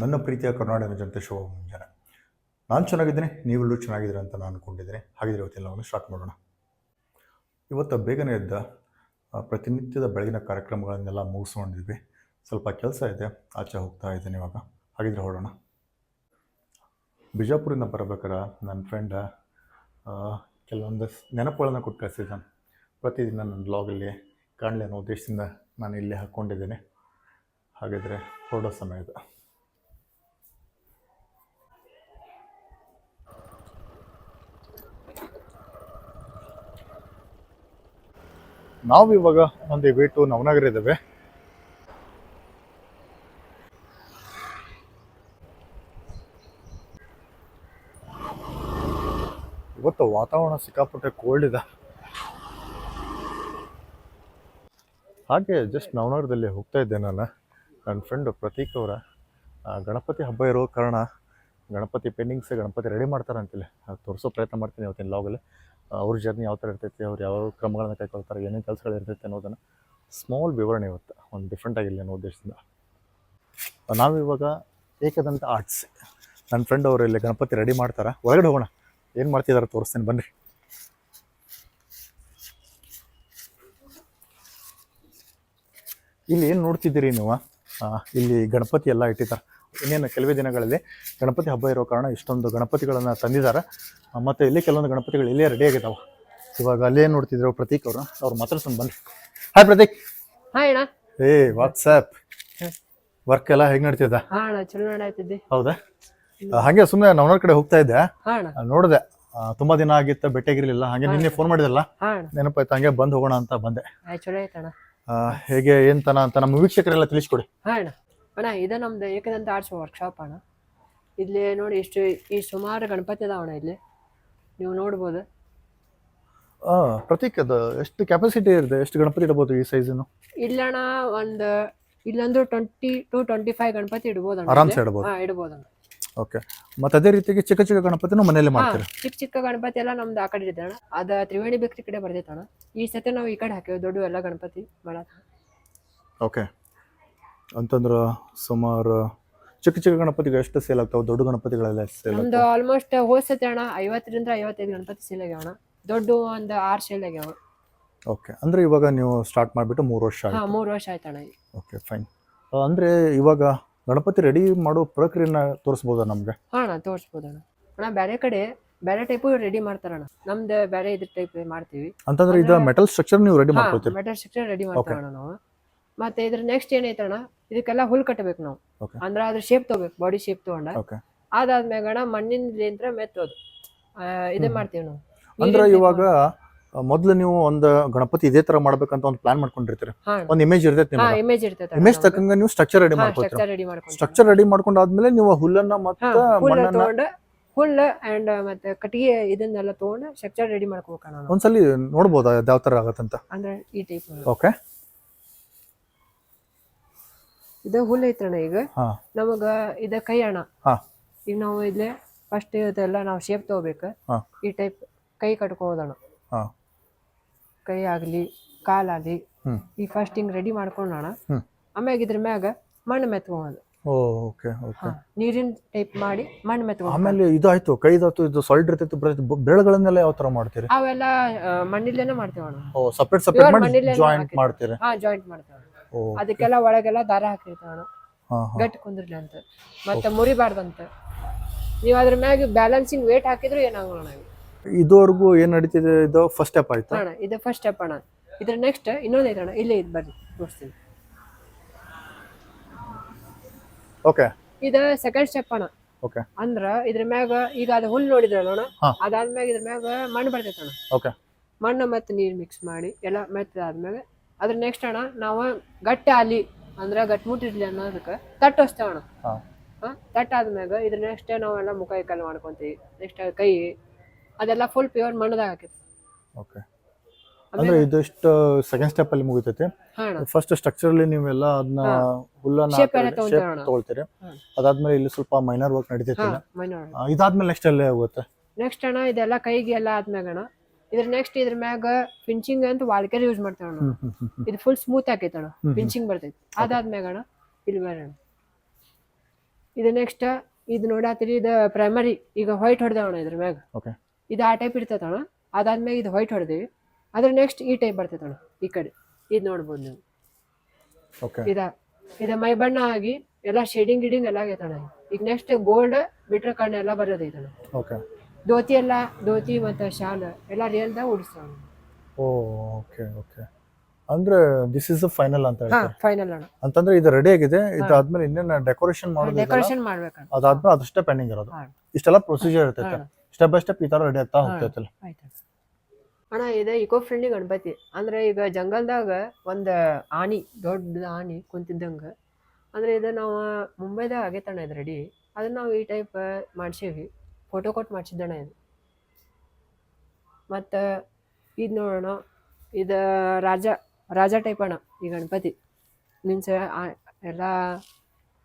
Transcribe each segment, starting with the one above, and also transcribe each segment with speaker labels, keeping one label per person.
Speaker 1: ನನ್ನ ಪ್ರೀತಿಯ ಕರ್ನಾಟಕ ಜನತೆ, ಶುಭ ಮುಂಜಾನೆ. ನಾನು ಚೆನ್ನಾಗಿದ್ದೀನಿ ನೀವೆಲ್ಲರೂ ಚೆನ್ನಾಗಿದ್ದೀರ ಅಂತ ನಾನು ಅಂದ್ಕೊಂಡಿದ್ದೀನಿ ಹಾಗಿದ್ರೆ ಇವತ್ತಿನ ಸ್ಟಾರ್ಟ್ ಮಾಡೋಣ. ಇವತ್ತು ಬೇಗನೆ ಇದ್ದ ಪ್ರತಿನಿತ್ಯದ ಬೆಳಗಿನ ಕಾರ್ಯಕ್ರಮಗಳನ್ನೆಲ್ಲ ಮುಗಿಸ್ಕೊಂಡಿದ್ವಿ. ಸ್ವಲ್ಪ ಕೆಲಸ ಇದೆ, ಆಚೆ ಹೋಗ್ತಾ ಇದ್ದೇನೆ ಇವಾಗ. ಹಾಗಿದ್ರೆ ಹೊರಡೋಣ ಬಿಜಾಪುರಿಂದ ಬರಬೇಕಾದ್ರೆ ನನ್ನ ಫ್ರೆಂಡ ಕೆಲವೊಂದು ನೆನಪುಗಳನ್ನ ಕೊಟ್ಟು ಕಳಿಸಿದ್ದಾನೆ. ಪ್ರತಿದಿನ ನನ್ನ ಬ್ಲಾಗಲ್ಲಿ ಕಾಣಲಿ ಅನ್ನೋ ಉದ್ದೇಶದಿಂದ ನಾನು ಇಲ್ಲೇ ಹಾಕ್ಕೊಂಡಿದ್ದೇನೆ ಹಾಗಿದ್ರೆ ಹೊರಡೋ ಸಮಯ ಇದು. ನಾವು ಇವಾಗ ಒಂದು ವೇ ಟು ನವನಗರ ಇದ್ದೇವೆ. ಇವತ್ತು ವಾತಾವರಣ ಸಿಕ್ಕಾಪಟ್ಟೆ ಕೋಲ್ಡ್ ಇದೆ. ಹಾಗೆ ಜಸ್ಟ್ ನವನಗರದಲ್ಲಿ ಹೋಗ್ತಾ ಇದ್ದೆ ನಾನು. ನನ್ನ ಫ್ರೆಂಡು ಪ್ರತೀಕ್ ಅವರ. ಗಣಪತಿ ಹಬ್ಬ ಇರೋ ಕಾರಣ ಗಣಪತಿ ಪೆಂಡಿಂಗ್ಸ್ ಗಣಪತಿ ರೆಡಿ ಮಾಡ್ತಾರೆ ಅಂತೇಳಿ ತೋರಿಸೋ ಪ್ರಯತ್ನ ಮಾಡ್ತೀನಿ ಇವತ್ತಿನ ಲಾಗಲ್ಲಿ ಅವ್ರ ಜರ್ನಿ ಯಾವ ಥರ ಇರ್ತೈತಿ, ಅವ್ರು ಯಾವ ಕ್ರಮಗಳನ್ನ ಕೈಗೊಳ್ತಾರೆ, ಏನೇನು ಕೆಲಸಗಳು ಇರ್ತೈತೆ ಅನ್ನೋದನ್ನು ಸ್ಮಾಲ್ ವಿವರಣೆ ಇವತ್ತು, ಒಂದು ಡಿಫ್ರೆಂಟ್ ಆಗಿರಲಿ ಅನ್ನೋ ಉದ್ದೇಶದಿಂದ. ನಾವಿವಾಗ ಏಕದಂತ ಆರ್ಟ್ಸ್ ನನ್ನ ಫ್ರೆಂಡ್ ಅವರು ಇಲ್ಲಿ ಗಣಪತಿ ರೆಡಿ ಮಾಡ್ತಾರೆ, ಒಳಗಡೆ ಹೋಗೋಣ, ಏನು ಮಾಡ್ತಿದ್ದಾರೆ ತೋರಿಸ್ತೇನೆ ಬನ್ನಿ ಇಲ್ಲಿ ಏನು ನೋಡ್ತಿದ್ದೀರಿ ನೀವು? ಇಲ್ಲಿ ಗಣಪತಿ ಎಲ್ಲ ಇಟ್ಟಿದ್ದಾರೆ ಇನ್ನೇನು ಕೆಲವೇ ದಿನಗಳಲ್ಲಿ ಗಣಪತಿ ಹಬ್ಬ ಇರೋ ಕಾರಣ ಇಷ್ಟೊಂದು ಗಣಪತಿಗಳನ್ನು ತಂದಿದ್ದಾರೆ. ಮತ್ತು ಇಲ್ಲಿ ಕೆಲವೊಂದು ಗಣಪತಿಗಳು ಇಲ್ಲೇ ರೆಡಿ ಆಗಿದ್ದಾವೆ ಇವಾಗ ಅಲ್ಲೇ ನೋಡ್ತಿದ್ರು ಪ್ರತೀಕ್ ಅವರು? ಅವ್ರು ಮಾತಾಡ್ಸ್ಕೊಂಡು ಬನ್ನಿ ಹಾಯ್ ಪ್ರತೀಕ್.
Speaker 2: ಹಾಯ್ ಅಣ್ಣ.
Speaker 1: ಏ ವಾಟ್ಸ್ಆ್ಯಪ್ ವರ್ಕ್ ಎಲ್ಲ ಹೇಗೆ ನಡೀತಿದ್ದ
Speaker 2: ಹಾ ಅಣ್ಣ ಚಲೋ ನಡಾಯ್ತಿದ್ದಿ
Speaker 1: ಹೌದಾ? ಹಾಗೆ ಸುಮ್ಮನೆ ನವನರ ಕಡೆ ಹೋಗ್ತಾ ಇದ್ದೆ.
Speaker 2: ಅಣ್ಣ.
Speaker 1: ನೋಡಿದೆ. ತುಂಬಾ ದಿನ ಆಗಿತ್ತು ಭೇಟಿಯಾಗಿರ್ಲಿಲ್ಲ ಹಾಗೆ ನಿನ್ನೆ ಫೋನ್ ಮಾಡಿದಲ್ಲ ನೆನಪಾಯ್ತು ಹಂಗೆ ಬಂದ್ ಹೋಗೋಣ ಅಂತ ಬಂದೆ.
Speaker 2: ಚಲೋ
Speaker 1: ಹೇಗೆ ಏನ್ ತನ ಅಂತ ನಮ್ಮ ವೀಕ್ಷಕರೆಲ್ಲ ತಿಳಿಸ್ಕೊಡಿ.
Speaker 2: ಅಣ್ಣ. ಅಣ್ಣ ಇದು ನಮ್ದು ಏಕದಂತ ಆರ್ಟ್ಸ್ ವರ್ಕ್ಶಾಪ್ ಅಣ್ಣ. ಇಲ್ಲಿ ನೋಡಿ ಇಷ್ಟು ಈ ಸುಮಾರು ಗಣಪತಿ ಅದಾವಣ ಇಲ್ಲಿ. ನೀವು ನೋಡ್ಬೋದು.
Speaker 1: ಆ, ಪ್ರತೀಕ್ ಅದು ಎಷ್ಟು ಕೆಪಾಸಿಟಿ ಇರುತ್ತೆ? ಎಷ್ಟು ಗಣಪತಿ ಇಡಬಹುದು ಈ ಸೈಜಿನ
Speaker 2: ಇಲ್ಲಣ್ಣ ಒಂದು ಇಲ್ಲಂದ್ರೆ twenty two twenty five Ganapati ಇಡ್ಬೋದು ಅಣ್ಣ
Speaker 1: ಆರಾಮ್ಸೆ
Speaker 2: ಇಲ್ಲಿ.
Speaker 1: ಇಡ್ಬೋದು?
Speaker 2: ಹಾ ಇಡ್ಬೋದು ಅಣ್ಣ.
Speaker 1: ಓಕೆ ಮತ್ತೆ ಅದೇ ರೀತಿಗೆ ಚಿಕ್ಕ ಚಿಕ್ಕ ಗಣಪತಿನೂ ಮನೆಯಲ್ಲಿ
Speaker 2: ಹಾ
Speaker 1: ಮಾಡ್ತೀರಿ?
Speaker 2: ಚಿಕ್ಕ ಚಿಕ್ಕ ಗಣಪತಿ ಎಲ್ಲ ನಮ್ದು ಆ ಕಡೆ ಇದೆ ಅಣ್ಣ. ಅದ ತ್ರಿವೇಣಿ ಬೇಕ್ರಿ ಕಡೆ ಬರ್ತೈತೆ ಅಣ್ಣ. ಈ ಸತಿ ನಾವು ಈ ಕಡೆ ಹಾಕಿವಿ ದೊಡ್ಡ ಎಲ್ಲ ಗಣಪತಿ ಮಾಡತ್ತ
Speaker 1: ಓಕೆ ಅಂತಂದ್ರೆ ಸುಮಾರು ಚಿಕ್ಕ ಚಿಕ್ಕ ಗಣಪತಿಗೆ ಎಷ್ಟು ಸೇಲ್ ಆಗ್ತಾವೆ? ದೊಡ್ಡ ಗಣಪತಿಗಳೆಲ್ಲ ಎಷ್ಟು ಸೇಲ್
Speaker 2: ನಮ್ದು ಆಲ್ಮೋಸ್ಟ್ ಹೋಸತೆ ಸತಿ ಅಣ್ಣ ಐವತ್ತರಿಂದ ಐವತ್ತೈದು ಗಣಪತಿ ಸೇಲ್ ಆಗ್ಯಾವ ಅಣ್ಣ. ದೊಡ್ಡ ಒಂದು ಆರು ಸೇಲ್ ಆಗ್ಯಾವ.
Speaker 1: ಓಕೆ ಅಂದ್ರೆ ಇವಾಗ ನೀವು ಸ್ಟಾರ್ಟ್ ಮಾಡಿಬಿಟ್ಟು ಮೂರು ವರ್ಷ
Speaker 2: ಹಾ
Speaker 1: ಆಯ್ತು.
Speaker 2: ಮೂರು ವರ್ಷ ಆಯ್ತಣ್ಣ ಈಗ.
Speaker 1: ಓಕೆ ಫೈನ್ ಅಂದ್ರೆ ಇವಾಗ ಗಣಪತಿ ರೆಡಿ ಮಾಡೋ ಪ್ರಕ್ರಿಯೆನ ತೋರಿಸ್ಬೋದಾ ನಮಗೆ?
Speaker 2: ಹಾ ಅಣ್ಣ ತೋರಿಸ್ಬೋದು ಅಣ್ಣ. ಅಣ್ಣ ಬೇರೆ ಕಡೆ ಬೇರೆ ಟೈಪು ರೆಡಿ ಮಾಡ್ತಾರಣ್ಣ ನಮ್ದು ಬೇರೆ ಇದ್ರ ಟೈಪ್ ಮಾಡ್ತೀವಿ.
Speaker 1: ಅಂತಂದ್ರೆ ಇದು ಮೆಟಲ್ ಸ್ಟ್ರಕ್ಚರ್ ನೀವು ರೆಡಿ ಮಾಡ್ಕೊಳ್ತೀರಿ?
Speaker 2: ಮೆಟಲ್ ಸ್ಟ್ರಕ್ಚರ್ ರೆಡಿ ಮಾಡ್ತಾರಣ್ಣ ನಾವು. ಮತ್ತೆ ಇದ್ರ ನೆಕ್ಸ್ಟ್ ಏನೈತಣ್ಣ ಇದಕ್ಕೆಲ್ಲ ಹುಲ್ ಕಟ್ಟಬೇಕು ನಾವು.
Speaker 1: Okay.
Speaker 2: ಅಂದ್ರೆ ಅದ್ರ ಶೇಪ್ ತಗೋಬೇಕು ಬಾಡಿ ಶೇಪ್ ತಗೊಂಡ.
Speaker 1: ಓಕೆ
Speaker 2: ಅದಾದ್ಮ್ಯಾಗ ಅಣ್ಣ ಮಣ್ಣಿನ ಮೆತ್ತೋದು. ಆ, ಇದೇ ಮಾಡ್ತೀವಿ ನಾವು.
Speaker 1: ಅಂದ್ರೆ
Speaker 2: ನೀರಿನ್
Speaker 1: ಇವಾಗ ಆ, ಮೊದ್ಲು ನೀವು ಒಂದು ಗಣಪತಿ ಇದೇ ತರ ಮಾಡ್ಬೇಕಂತ ಒಂದು ಪ್ಲಾನ್ ಮಾಡ್ಕೊಂಡಿರ್ತೀರಿ?
Speaker 2: ಹಾ.
Speaker 1: ಒಂದು ಇಮೇಜ್ ಇರ್ತೈತೆ
Speaker 2: ಹಾ
Speaker 1: ನಿಮ್ಗೆ
Speaker 2: ಇಮೇಜ್ ಇರ್ತೈತೆ
Speaker 1: ಇಮೇಜ್ ತಕ್ಕಂಗ ನೀವು ಸ್ಟ್ರಕ್ಚರ್ ರೆಡಿ ಮಾಡ್ಕೊತೀರಿ?
Speaker 2: ಸ್ಟ್ರಕ್ಚರ್ ರೆಡಿ ಮಾಡ್ಕೊಂಡು
Speaker 1: ಆದ್ಮೇಲೆ ರೆಡಿ ಮಾಡ್ಕೊಂಡಾದ್ಮೇಲೆ ನೀವು ಹುಲ್ಲನ್ನ ಮತ್ತೆ
Speaker 2: ಹುಲ್ಲು
Speaker 1: ಮಣ್ಣನ್ನ
Speaker 2: ತಗೊಂಡು ಹುಲ್ ಅಂಡ್ ಮತ್ತೆ ಕಟ್ಟಿಗೆ ಇದನ್ನೆಲ್ಲ ತಗೊಂಡು ಸ್ಟ್ರಕ್ಚರ್ ರೆಡಿ ಮಾಡ್ಕೋಬೇಕಣ್ಣ ನಾವು.
Speaker 1: ಒಂದ್ಸಲಿ ನೋಡ್ಬೋದಾ ಯಾವ ತರ ಆಗತ್ತಂತ?
Speaker 2: ಅಂದ್ರೆ ಈ ಟೈಪ್
Speaker 1: ಓಕೆ
Speaker 2: ಇದು ಹುಲ್ ಐತ್ರಣ ಈಗ. ನಮಗ ಇದ ಕೈ ಅಣ್ಣ ಈಗ ನಾವು ಇಲ್ಲೇ ಫಸ್ಟ್ ಇದೆಲ್ಲ ನಾವು ಶೇಪ್ ತಗೋಬೇಕು. ಈ ಟೈಪ್ ಕೈ
Speaker 1: ಕಟ್ಕೋದಣ.
Speaker 2: ಕೈ ಆಗ್ಲಿ ಕಾಲಾಗ್ಲಿ
Speaker 1: ಆಗ್ಲಿ
Speaker 2: ಈ ಫಸ್ಟ್ ಹಿಂಗ್ ರೆಡಿ ಮಾಡ್ಕೊಂಡೋಣ. ಆಮ್ಯಾಗ ಇದ್ರ ಮ್ಯಾಗ ಮಣ್ಣು
Speaker 1: ಮೆತ್ಕೋದು ಓಕೆ ಓಕೆ.
Speaker 2: ನೀರಿನ ಟೈಪ್ ಮಾಡಿ ಮಣ್ಣು ಮೆತ್ಕೊಂಡು.
Speaker 1: ಆಮೇಲೆ ಇದು ಆಯ್ತು ಕೈದಾಯ್ತು ಇದು ಸಾಲಿಡ್ ಇರ್ತೈತಿ ಬೆರಳುಗಳನ್ನೆಲ್ಲ ಯಾವ ತರ ಮಾಡ್ತೀರಿ?
Speaker 2: ಅವೆಲ್ಲ ಮಣ್ಣಿಲ್ಲೇನೆ ಮಾಡ್ತೇವೆ
Speaker 1: ಓ ಸಪ್ರೇಟ್ ಸಪ್ರೇಟ್ ಮಾಡಿ ಜಾಯಿಂಟ್. ಮಾಡ್ತೀರಿ.
Speaker 2: ಹಾ ಜಾಯಿಂಟ್ ಮಾಡ್ತೇವೆ ಅದಕ್ಕೆಲ್ಲ ಒಳಗೆಲ್ಲ ದಾರ ಹಾಕಿರ್ತಾವಣ್ಣ
Speaker 1: ಹಾ ಹಾ.
Speaker 2: ಗಟ್ಟಿ ಕುಂದ್ರಲಿ ಅಂತ. ಮತ್ತೆ ಮುರಿಬಾರ್ದಂತ. ನೀವು ಅದ್ರ ಮ್ಯಾಗ ಬ್ಯಾಲೆನ್ಸಿಂಗ್ ವೇಟ್ ಹಾಕಿದ್ರು ಏನಾಗಲ್ಲ ನಾವು.
Speaker 1: ಇದುವರೆಗೂ ಏನ್ ನಡೀತಿದೆ ಇದು? ಫಸ್ಟ್ ಸ್ಟೆಪ್ ಆಯ್ತು?
Speaker 2: ಅಣ್ಣ ಇದು ಫಸ್ಟ್ ಸ್ಟೆಪ್ ಅಣ್ಣ. ಇದ್ರ ನೆಕ್ಸ್ಟ್ ಇನ್ನೊಂದು ಐತಣ್ಣ. ಇಲ್ಲೇ ಇದು ಬರ್ರಿ ತೋರಿಸ್ತೀನಿ.
Speaker 1: ಓಕೆ
Speaker 2: ಇದು ಸೆಕೆಂಡ್ ಸ್ಟೆಪ್ ಅಣ್ಣ.
Speaker 1: ಓಕೆ
Speaker 2: ಅಂದ್ರ ಇದ್ರ ಮ್ಯಾಗ ಈಗ ಅದು ಹುಲ್ ನೋಡಿದ್ರ ಅಣ್ಣ. ಅದಾದ್ಮ್ಯಾಗ ಇದ್ರ ಮ್ಯಾಗ ಮಣ್ಣು ಬರ್ತೈತಣ್ಣ.
Speaker 1: ಓಕೆ
Speaker 2: ಮಣ್ಣು ಮತ್ತೆ ನೀರು ಮಿಕ್ಸ್ ಮಾಡಿ ಎಲ್ಲ ಮೆತ್ತದಾದ್ಮ್ಯಾಗ ಅದ್ರ ನೆಕ್ಸ್ಟ್ ಅಣ್ಣ ನಾವು ಗಟ್ಟಿ ಆಲಿ ಅಂದ್ರೆ ಗಟ್ಟಿ ಮುಟ್ಟಿರ್ಲಿ ಅನ್ನೋದಕ್ಕೆ ಅದಕ್ಕೆ ಹೊಸ್ತೇವಣ್ಣ
Speaker 1: ಹಾ.
Speaker 2: ಹಾ ತಟ್ಟ ಆದ್ಮ್ಯಾಗ ಇದ್ರ ನೆಕ್ಸ್ಟ್ ನಾವೆಲ್ಲ ಮುಖ ಕಲ್ ಮಾಡ್ಕೊಂತೀವಿ. ನೆಕ್ಸ್ಟ್ ಕೈ ಅದೆಲ್ಲ ಫುಲ್ ಪ್ಯೂರ್ ಮಣ್ಣದಾಗ ಹಾಕಿತ್ತು
Speaker 1: ಓಕೆ ಅಂದ್ರೆ ಇದು ಇಷ್ಟು ಸೆಕೆಂಡ್ ಸ್ಟೆಪ್ ಅಲ್ಲಿ ಮುಗಿತೈತಿ. ಫಸ್ಟ್ ಸ್ಟ್ರಕ್ಚರ್ ಅಲ್ಲಿ ನೀವೆಲ್ಲ ಅದನ್ನ ಹುಲ್ಲನ್ನ ಶೇಪ್
Speaker 2: ಅಣ್ಣ.
Speaker 1: ತಗೊಳ್ತೀರಿ. ಅದಾದ್ಮೇಲೆ ಇಲ್ಲಿ ಸ್ವಲ್ಪ ಮೈನರ್ ವರ್ಕ್ ನಡೀತೈತಿ. ಇದಾದ್ಮೇಲೆ ನೆಕ್ಸ್ಟ್ ಅಲ್ಲೇ ಹೋಗುತ್ತೆ.
Speaker 2: ನೆಕ್ಸ್ಟ್ ಅಣ್ಣ ಇದೆಲ್ಲ ಕೈಗೆ ಎಲ್ಲ ಆದ್ಮ್ಯಾಗ ಅಣ್ಣ ಇದ್ರ ನೆಕ್ಸ್ಟ್ ಇದ್ರ ಮ್ಯಾಗ ಪಿಂಚಿಂಗ್ ಅಂತ ವಾಲ್ಕೇರ್ ಯೂಸ್ ಮಾಡ್ತೇವೆ ಅಣ್ಣ. ಇದು ಫುಲ್ ಸ್ಮೂತ್ ಆಕೈತೆ ಅಣ್ಣ. ಪಿಂಚಿಂಗ್ ಬರ್ತೈತಿ. ಅದಾದ್ಮ್ಯಾಗ ಅಣ್ಣ ಇಲ್ಲಿ ಬೇರೆ ಇದು ನೆಕ್ಸ್ಟ್ ಇದು ನೋಡಾತಿರಿ ಇದು ಪ್ರೈಮರಿ ಈಗ ವೈಟ್ ಹೊಡೆದವಣ ಇದ್ರ ಮ್ಯಾಗ. ಇದು ಆ ಟೈಪ್ ಇರ್ತೈತಣ ಅದಾದ್ಮೇಲೆ ಇದು ವೈಟ್ ಹೊಡೆದೇವಿ. ಅದ್ರ ನೆಕ್ಸ್ಟ್ ಈ ಟೈಪ್ ಬರ್ತೈತಣ ಈ ಕಡೆ. ಇದು ನೋಡ್ಬೋದು ನೀವು. ಇದ ಇದ ಮೈ ಬಣ್ಣ ಆಗಿ ಎಲ್ಲ ಶೇಡಿಂಗ್ ಗಿಡಿಂಗ್ ಎಲ್ಲ ಆಗೈತಣ ಈಗ ನೆಕ್ಸ್ಟ್ ಗೋಲ್ಡ್ ಬಿಟ್ರ ಕಣ್ಣು ಎಲ್ಲ ಬರೋದೈತಣ ಧೋತಿ ಎಲ್ಲ ಧೋತಿ ಮತ್ತು ಶಾಲ್ ಎಲ್ಲ ರಿಯಲ್ದಾಗ ಉಡಿಸ್ತಾವ
Speaker 1: ಓ ಓಕೆ ಓಕೆ. ಅಂದ್ರೆ ದಿಸ್ ಇಸ್ ಫೈನಲ್ ಅಂತ
Speaker 2: ಹಾ
Speaker 1: ಹೇಳ್ತಾರೆ
Speaker 2: ಫೈನಲ್ ಅಣ್ಣ.
Speaker 1: ಅಂತಂದ್ರೆ ಇದು ರೆಡಿ ಆಗಿದೆ. ಇದಾದ್ಮೇಲೆ ಇನ್ನೇನು ಡೆಕೋರೇಷನ್ ಮಾಡೋದು
Speaker 2: ಡೆಕೋರೇಷನ್ ಮಾಡ್ಬೇಕಣ್ಣ.
Speaker 1: ಅದಾದ್ಮೇಲೆ ಅದಷ್ಟೇ ಪೆಂಡಿಂಗ್ ಇರೋದು.
Speaker 2: ಹಾ.
Speaker 1: ಇಷ್ಟೆಲ್ಲ ಪ್ರೊಸೀಜರ್ ಇರ್ತೈತೆ.
Speaker 2: ಹಾ.
Speaker 1: ಸ್ಟೆಪ್ ಬೈ ಸ್ಟೆಪ್ ಈ ತರ ರೆಡಿ ಆಗ್ತಾ. ಹೋಗ್ತೈತಲ್ಲ
Speaker 2: ಆಯ್ತು ಅಣ್ಣ ಇದು ಇಕೋ ಫ್ರೆಂಡ್ಲಿ ಗಣಪತಿ. ಅಂದ್ರೆ ಈಗ ಜಂಗಲ್ದಾಗ ಒಂದು ಆನಿ ದೊಡ್ಡ ಆನಿ ಕುಂತಿದ್ದಂಗ. ಅಂದ್ರೆ ಇದು ನಾವು ಮುಂಬೈದಾಗ ಆಗೈತಣ್ಣ ಇದು ರೆಡಿ ಅದನ್ನ ನಾವು ಈ ಟೈಪ್ ಮಾಡ್ಸೀವಿ. ಫೋಟೋ ಕೊಟ್ಟು ಮಾಡಿಸಿದ್ದಣ್ಣ ಇದು ಮತ್ತು ಇದು ನೋಡೋಣ ಇದು ರಾಜ ರಾಜ ಟೈಪ್ ಅಣ್ಣ ಈ ಗಣಪತಿ. ಮೀನ್ಸ್ ಎಲ್ಲ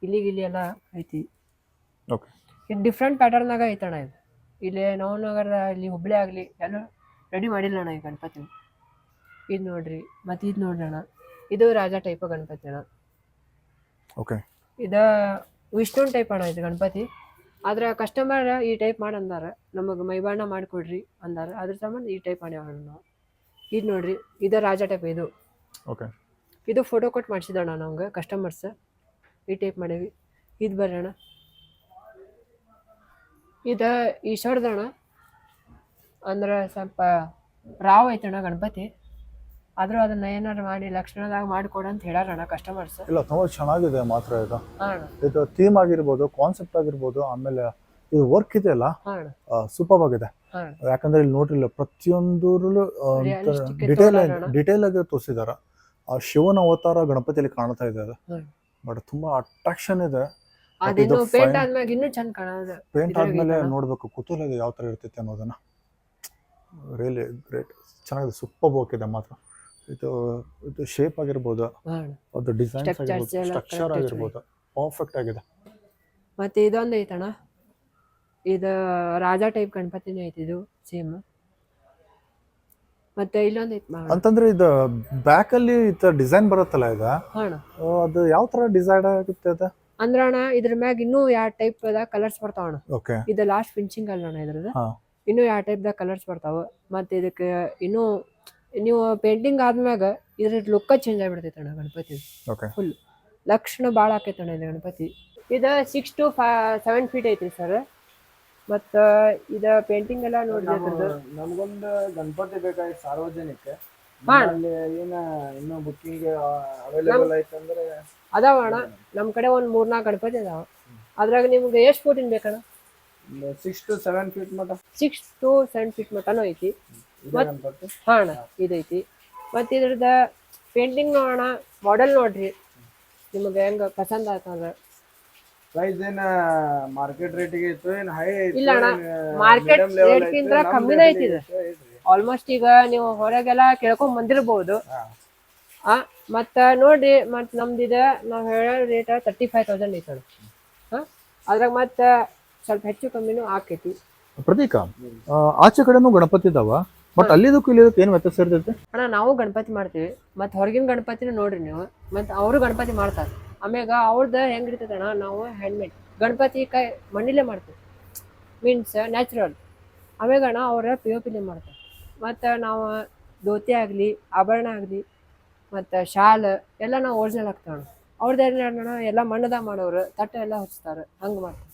Speaker 2: ಇಲ್ಲಿ ಇಲ್ಲಿ ಎಲ್ಲ ಐತಿ. ಇದು ಡಿಫ್ರೆಂಟ್ ಪ್ಯಾಟರ್ನಾಗ ಐತಣ್ಣ ಇದು. ಇಲ್ಲಿ ನವನಗರ ಇಲ್ಲಿ ಹುಬ್ಳಿ ಆಗಲಿ ಎಲ್ಲ ರೆಡಿ ಮಾಡಿಲ್ಲ ಅಣ್ಣ ಈ ಗಣಪತಿ ಇದು ನೋಡ್ರಿ ಮತ್ತು ಇದು ನೋಡ್ರಿ ಅಣ್ಣ ಇದು ರಾಜ ಟೈಪ್ ಗಣಪತಿ ಅಣ್ಣ.
Speaker 1: ಓಕೆ
Speaker 2: ಇದು ವಿಷ್ಣು ಟೈಪ್ ಅಣ್ಣ ಇದು ಗಣಪತಿ. ಆದ್ರೆ ಕಸ್ಟಮರ್ ಈ ಟೈಪ್ ಮಾಡಿ ಅಂದಾರ. ನಮಗೆ ಮೈಬಾಣ ಮಾಡಿಕೊಡ್ರಿ ಅಂದಾರ. ಅದ್ರ ಸಂಬಂಧ ಈ ಟೈಪ್ ಮಾಡ್ಯಾವ ನಾವು. ಇದು ನೋಡ್ರಿ ಇದು ರಾಜ ಟೈಪ್ ಇದು.
Speaker 1: ಓಕೆ
Speaker 2: ಇದು ಫೋಟೋ ಕೊಟ್ಟು ಮಾಡಿಸಿದಣ್ಣ ನಮ್ಗೆ ಕಸ್ಟಮರ್ಸ್ ಈ ಟೈಪ್ ಮಾಡೇವಿ. ಇದು ಬರೋಣ ಅಣ್ಣ. ಇದು ಈಶ್ವರದಣ್ಣ ಅಂದ್ರೆ ಸ್ವಲ್ಪ ರಾವ್ ಐತಣ್ಣ ಗಣಪತಿ. ಆದ್ರೂ ಅದನ್ನ ಏನಾರು ಮಾಡಿ ಲಕ್ಷಣದಾಗ ಮಾಡಿಕೊಡು ಅಂತ ಹೇಳಾರಣ ಕಸ್ಟಮರ್ಸ್
Speaker 1: ಇಲ್ಲ ತುಂಬಾ ಚೆನ್ನಾಗಿದೆ ಮಾತ್ರ ಇದು.
Speaker 2: ಹಾಂ
Speaker 1: ಇದು ಥೀಮ್ ಆಗಿರ್ಬೋದು ಕಾನ್ಸೆಪ್ಟ್ ಆಗಿರ್ಬೋದು ಆಮೇಲೆ ಇದು ವರ್ಕ್ ಇದೆಯಲ್ಲ
Speaker 2: ಹಾಂ
Speaker 1: ಸೂಪರ್ ಆಗಿದೆ.
Speaker 2: ಹಾಂ
Speaker 1: ಯಾಕಂದ್ರೆ ಇಲ್ಲಿ ನೋಡ್ರಿಲ್ಲ ಪ್ರತಿಯೊಂದರಲ್ಲೂ
Speaker 2: Realistic ಆಗಿ
Speaker 1: ಡಿಟೇಲ್ ಡಿಟೇಲ್ ಆಗಿ ತೋರಿಸಿದಾರ. ಆ ಶಿವನ ಅವತಾರ ಗಣಪತಿಯಲ್ಲಿ ಕಾಣ್ತಾ ಇದೆ ಅದು.
Speaker 2: ಹ್ಮ್.
Speaker 1: ಬಟ್ ತುಂಬಾ ಅಟ್ರಾಕ್ಷನ್ ಇದೆ. ಇದು
Speaker 2: ಪೇಂಟ್
Speaker 1: fine.
Speaker 2: ಆದ್ಮ್ಯಾಗ ಇನ್ನೂ ಚಂದ ಕಾಣೋದು
Speaker 1: ಪೇಂಟ್
Speaker 2: ಇದ್ರಾಗ
Speaker 1: ಆದ್ಮೇಲೆ? ನೋಡ್ಬೇಕು ಕುತೂಹಲ ಇದೆ ಯಾವ ತರ ಇರ್ತೈತೆ ಅನ್ನೋದನ್ನ. ರಿಯಲಿ ಗ್ರೇಟ್ ಚೆನ್ನಾಗಿದೆ ಸೂಪರ್ ವರ್ಕ್ ಇದೆ ಮಾತ್ರ. ಇದು ಇದು ಶೇಪ್ ಆಗಿರ್ಬೋದು ಅದು
Speaker 2: ಡಿಸೈನ್
Speaker 1: ಸ್ಟ್ರಕ್ಚರ್ ಆಗಿರ್ಬೋದು ಪರ್ಫೆಕ್ಟ್ ಆಗಿದೆ.
Speaker 2: ಮತ್ತೆ ಇದೊಂದು ಐತಣ್ಣ. ಇದು ರಾಜಾ ಟೈಪ್ ಗಣಪತಿನೇ ಐತಿ ಇದು ಸೇಮ್ ಮತ್ತೆ ಇಲ್ಲೊಂದು ಐತಿ
Speaker 1: ಅಂತಂದ್ರೆ ಇದು ಬ್ಯಾಕ್ ಅಲ್ಲಿ ಇತ ಡಿಸೈನ್ ಬರುತ್ತಲ್ಲ ಈಗ? ಅದು ಯಾವ ತರ ಡಿಸೈನ್ ಆಗುತ್ತೆ ಅದು?
Speaker 2: ಅಂದ್ರೆ ಅಣ್ಣ ಇದ್ರ ಮ್ಯಾಗ ಇನ್ನೂ ಯಾವ ಟೈಪ್ ದ ಕಲರ್ಸ್ ಬರ್ತಾವ ಅಣ್ಣ.
Speaker 1: ಓಕೆ
Speaker 2: ಇದು ಲಾಸ್ಟ್ ಫಿನಿಶಿಂಗ್ ಅಲ್ಲ ಅಣ್ಣ ಇದ್ರದ್ದು. ಇನ್ನೂ ಯಾವ ಟೈಪ್ ದ ಕಲರ್ಸ್ ಬರ್ತಾವ. ಮತ್ತೆ ಇದಕ್ಕೆ ಇನ್ನೂ ನೀವು ಪೇಂಟಿಂಗ್ ಆದ್ಮ್ಯಾಗ ಇದ್ರ ಲುಕ್ಕ ಚೇಂಜ್ ಆಗಿಬಿಡ್ತೈತೆ ಅಣ್ಣ ಗಣಪತಿ.
Speaker 1: ಓಕೆ
Speaker 2: ಫುಲ್ ಲಕ್ಷಣ ಭಾಳ ಆಕೈತೆ ಅಣ್ಣ ಇದು ಗಣಪತಿ. ಇದು six to five seven feet ಐತ್ರಿ ಸರ್ ಮತ್ತ ಇದ ಪೇಂಟಿಂಗ್ ಎಲ್ಲ ನೋಡಿದ್ರೆ ಅದ್ರದ್ದು.
Speaker 3: ನಮಗೊಂದು ಗಣಪತಿ ಬೇಕಾಗಿತ್ತು ಸಾರ್ವಜನಿಕ.
Speaker 2: ಹಾ.
Speaker 3: ಅಲ್ಲಿ ಏನ ಇನ್ನೂ ಬುಕ್ಕಿಂಗ್ ಅವೈಲೇಬಲ್ ಐತಂದ್ರೆ
Speaker 2: ಅದಾವ ಅಣ್ಣ. ನಮ್ಮ ಕಡೆ ಒಂದು ಮೂರ್ನಾಲ್ಕು ಗಣಪತಿ ಅದಾವ. ಅದ್ರಾಗ ನಿಮ್ಗೆ ಎಷ್ಟು ಫೂಟಿನ ಬೇಕಣ್ಣ?
Speaker 3: ಸಿಕ್ಸ್ ಟು ಸೆವೆನ್ ಫೀಟ್ ಮಟ
Speaker 2: ಸಿಕ್ಸ್ ಟು ಸೆವೆನ್ ಫೀಟ್ ಮಟನೂ ಐತಿ. ಹಾಂ ಅಣ್ಣ ಇದೈತಿ. ಮತ್ತೆ ಇದ್ರದ ಪೇಂಟಿಂಗ್ ನೋಡೋಣ ಮಾಡೆಲ್ ನೋಡ್ರಿ. ನಿಮಗೆ ಹೆಂಗ ಪಸಂದ್ ಆಯ್ತಂದ್ರೆ
Speaker 3: ಪ್ರೈಸ್ ಏನ ಮಾರ್ಕೆಟ್ ರೇಟಿಗೆ ಇತ್ತು ಏನ್ ಹೈ
Speaker 2: ಇಲ್ಲ ಅಣ್ಣ, ಮಾರ್ಕೆಟ್ ರೇಟ್ ಗಿಂತ ಕಮ್ಮಿನೇ ಐತಿ ಇದು. ಆಲ್ಮೋಸ್ಟ್ ಈಗ ನೀವು ಹೊರಗೆಲ್ಲ ಕೇಳ್ಕೊಂಡ್ ಬಂದಿರ್ಬೋದು. ಆ ಮತ್ತ ನೋಡ್ರಿ ಮತ್ ನಮ್ದು ನಾವ್ ನಾವು ಹೇಳೋ ರೇಟ್ ತರ್ಟಿ ಫೈವ್ ತೌಸಂಡ್ ಐತೆ ಅಣ್ಣ ಹಾಂ ಅದ್ರಾಗ ಮತ್ತ ಸ್ವಲ್ಪ ಹೆಚ್ಚು ಕಮ್ಮಿನೂ ಆಕೈತಿ.
Speaker 1: ಪ್ರತೀಕ ಆಚೆ ಕಡೆನೂ ಗಣಪತಿ ಇದಾವ? ಬಟ್ ಅಲ್ಲಿದಕ್ಕೂ ಇಲ್ಲಿದಕ್ಕೂ ಏನು ವ್ಯತ್ಯಾಸ ಇರ್ತೈತೆ?
Speaker 2: ಅಣ್ಣ ನಾವು ಗಣಪತಿ ಮಾಡ್ತೀವಿ. ಮತ್ತು ಹೊರಗಿನ ಗಣಪತಿನ ನೋಡ್ರಿ ನೀವು. ಮತ್ತು ಅವರು ಗಣಪತಿ ಮಾಡ್ತಾರೆ. ಆಮ್ಯಾಗ ಅವ್ರದ್ದು ಹೆಂಗಿರ್ತೈತೆ ಅಣ್ಣ ನಾವು ಹ್ಯಾಂಡ್ಮೇಡ್ ಗಣಪತಿ ಕೈ ಮಣ್ಣಿಲೇ ಮಾಡ್ತೀವಿ. ಮೀನ್ಸ್ ನ್ಯಾಚುರಲ್ ಆಮ್ಯಾಗ ಅಣ್ಣ ಅವ್ರ ಪಿ ಒ ಪಿಲೇ ಮಾಡ್ತಾರೆ. ಮತ್ತು ನಾವು ಧೋತಿ ಆಗಲಿ ಆಭರಣ ಆಗಲಿ ಮತ್ತು ಶಾಲ್ ಎಲ್ಲ ನಾವು ಒರಿಜಿನಲ್ ಹಾಕ್ತೇವೆ ಅವ್ರದ್ದು ಎಲ್ಲಾ ಎಲ್ಲ ಮಣ್ಣದ ಮಾಡೋರು ತಟ್ಟೆ ಎಲ್ಲ ಹಚ್ತಾರೆ ಹಂಗೆ ಮಾಡ್ತಾರೆ